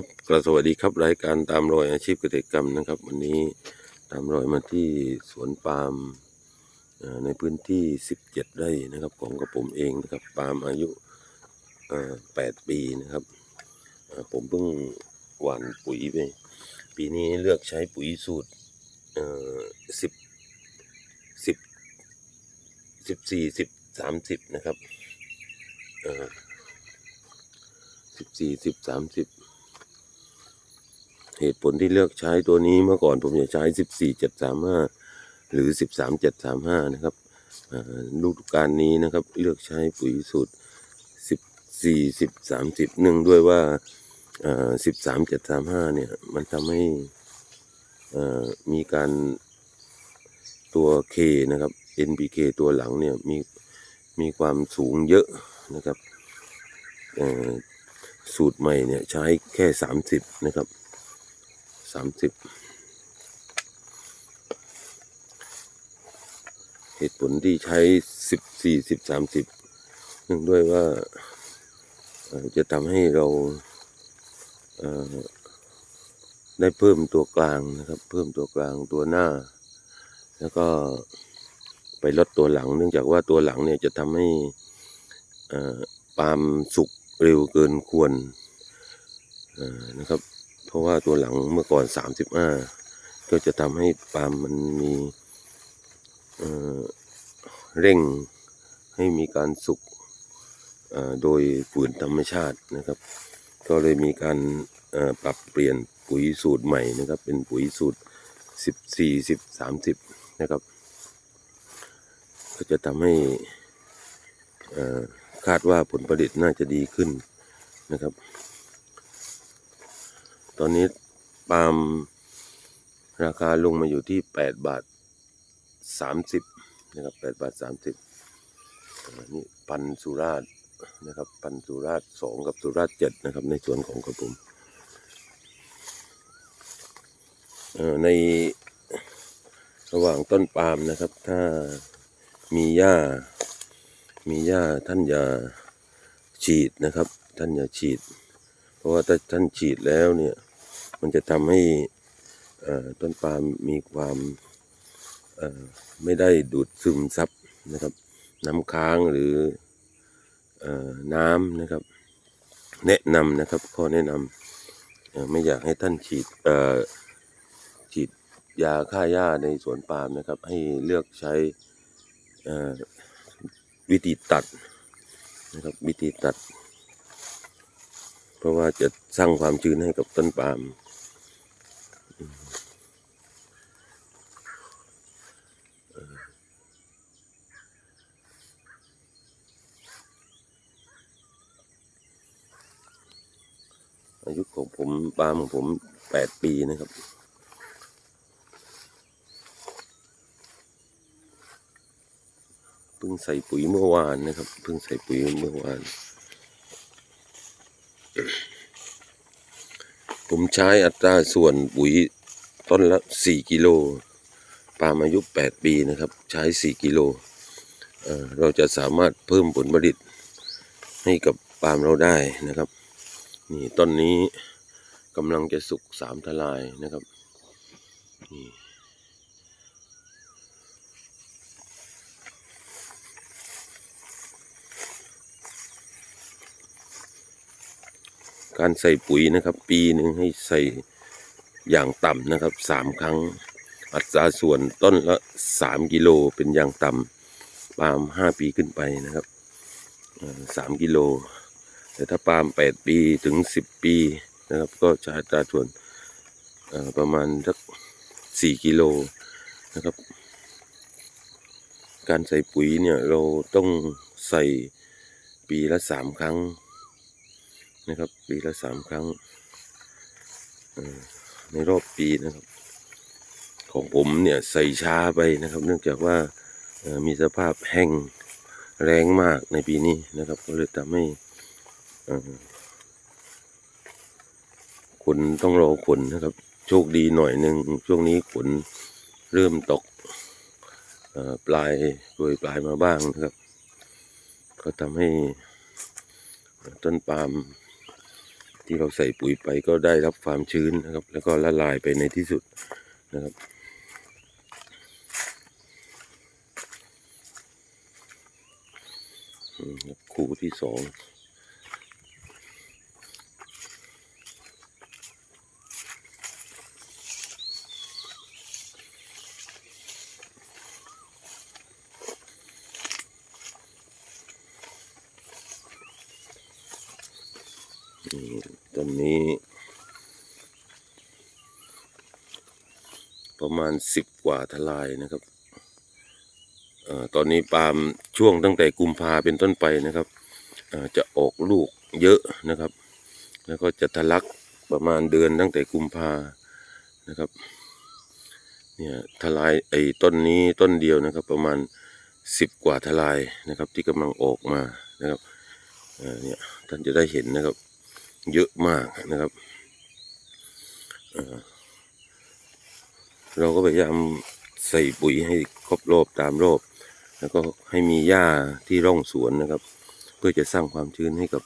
ครับกระสวัสดีครับรายการตามรอยอาชีพเกษตรกรรมนะครับ วันนี้ตามรอยมาที่สวนปาล์มในพื้นที่ 17 ไร่นะครับ ของกระผมเองนะครับปาล์มอายุ 8 ปีนะครับผมเพิ่งหว่านปุ๋ยไปปีนี้เลือกใช้ปุ๋ยสูตร10 10 14 10 30 นะครับ14 10 30 เหตุผลที่เลือกใช้ตัวนี้เมื่อก่อนผมจะใช้ 14 735 หรือ 13 735 นะครับเอ่อฤดูกาลนี้นะครับเลือกใช้ปุ๋ยสูตร 14 10 30 เนื่องด้วยว่าเอ่อ13 735 เนี่ย มันทำให้มีการตัว K นะครับ NPK ตัวหลังเนี่ยมีมีความสูงเยอะนะครับสูตรใหม่เนี่ยใช้แค่ 30 นะครับ สามสิบเหตุผลที่ใช้สิบสี่สิบสามสิบเนื่องด้วยว่าจะทำให้เราเได้เพิ่มตัวกลางนะครับ เพิ่มตัวกลางตัวหน้า แล้วก็ไปลดตัวหลัง เนื่องจากว่าตัวหลังเนี่ยจะทำให้ปาล์มสุกเร็วเกินควรนะครับ เพราะว่าตัวหลังเมื่อก่อน 35 ก็จะทำให้ปาล์มมันมีเเร่งให้มีการสุกโดยฝืนธรรมชาตินะครับ ก็เลยมีการปรับเปลี่ยนปุ๋ยสูตรใหม่นะครับ เป็นปุ๋ยสูตร 14 10 30 นะครับ ก็จะทำให้คาดว่าผลผลิตน่าจะดีขึ้นนะครับ ตอนนี้ปาล์มราคาลงมาอยู่ที่8บาท30นะครับ8บาท30อันนี้พันสุราษนะครับ พันสุราษสองกับสุราษเจ็ดนะครับ ในส่วนของกระผมเอ่อในระหว่างต้นปาล์มนะครับ ถ้ามีหญ้า มีหญ้าท่านอย่าฉีดนะครับ ท่านอย่าฉีด เพราะว่าถ้าท่านฉีดแล้วเนี่ย มันจะทำให้ต้นปาล์มมีความไม่ได้ดูดซึมซับนะครับ น้ำค้างหรืออน้ำนะครับ แนะนำนะครับข้อแนะนำไม่อยากให้ท่านฉีดฉีดยาฆ่าหญ้าในสวนปาล์มนะครับ ให้เลือกใช้วิธีตัดนะครับวิธีตัด เพราะว่าจะสร้างความชื้นให้กับต้นปาล์มอืมเอ่อ อายุของผมปาล์มของผมแปดปีนะครับเพิ่งใส่ปุ๋ยเมื่อวานนะครับเพิ่งใส่ปุ๋ยเมื่อวาน ผมใช้อัตราส่วนปุ๋ยต้นละ4กิโลปาล์มอายุ8ปีนะครับ ใช้4กิโลเอ่อเราจะสามารถเพิ่มผลผลิตให้กับปาล์มเราได้นะครับ นี่ต้นนี้กำลังจะสุกสามทลายนะครับนี่การใส่ปุ๋ยนะครับ ปีหนึ่งให้ใส่อย่างต่ำนะครับสามครั้ง อัตราส่วนต้นละสามกิโลเป็นอย่างต่ำปาล์มห้าปีขึ้นไปนะครับสามกิโล แต่ถ้าปาล์มแปดปีถึงสิบปีนะครับ ก็ใช้อัตราส่วนประมาณสักสี่กิโลนะครับ การใส่ปุ๋ยเนี่ยเราต้องใส่ปีละสามครั้งนะครับ ปีละสามครั้งในรอบปีนะครับ ของผมเนี่ยใส่ช้าไปนะครับ เนื่องจากว่ามีสภาพแห้งแรงมากในปีนี้นะครับ ก็เลยทำให้ ขนต้องรอขนนะครับ โชคดีหน่อยหนึ่งช่วงนี้ขนเริ่มตกปลายโดยปลายมาบ้างนะครับ ก็ทำให้ต้นปาล์มที่เราใส่ปุ๋ยไปก็ได้รับความชื้นนะครับ แล้วก็ละลายไปในที่สุดนะครับอืมครับคู่ที่สอง ต้นนี้ ประมาณสิบกว่าทลายนะครับอตอนนี้ปาล์มช่วงตั้งแต่กุมภาเป็นต้นไปนะครับจะออกลูกเยอะนะครับ แล้วก็จะทะลักประมาณเดือนตั้งแต่กุมภานะครับเนี่ยทลายไอ้ต้นนี้ต้นเดียวนะครับ ประมาณสิบกว่าทลายนะครับ ที่กำลังออกมานะครับเนี่ยท่านจะได้เห็นนะครับ เยอะมากนะครับเราก็พยายามใส่ปุ๋ยให้ครบรอบตามรอบแล้วก็ให้มีหญ้าที่ร่องสวนนะครับ เพื่อจะสร้างความชื้นให้กับ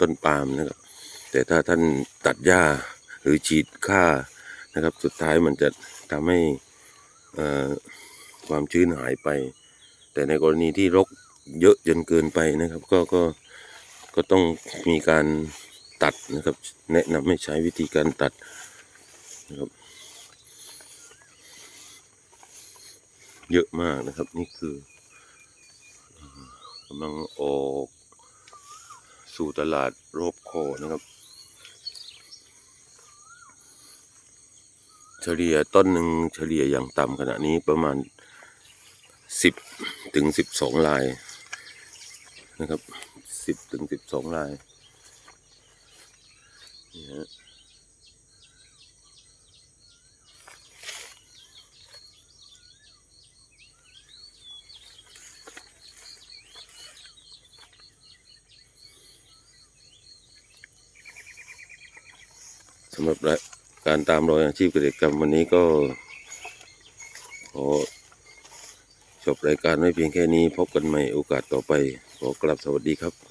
ต้นปาล์มนะครับ แต่ถ้าท่านตัดหญ้าหรือฉีดฆ่านะครับ สุดท้ายมันจะทำให้ความชื้นหายไป แต่ในกรณีที่รกเยอะจนเกินไปนะครับ ก็ก็ ก็ต้องมีการตัดนะครับ แนะนำให้ใช้วิธีการตัดนะครับเยอะมากนะครับ นี่คือกำลังออกสู่ตลาดรอบคอนะครับเฉลี่ยต้นหนึ่งเฉลี่ยอย่างต่ำขณะนี้ประมาณสิบถึงสิบสองลายนะครับ สิบถึงสิบสองลายนี่ฮะสำหรับรายการตามรอยอาชีพเกษตรกรรมวันนี้ก็ขอจบรายการไว้เพียงแค่นี้พบกันใหม่โอกาสต่อไป ขอกลับสวัสดีครับ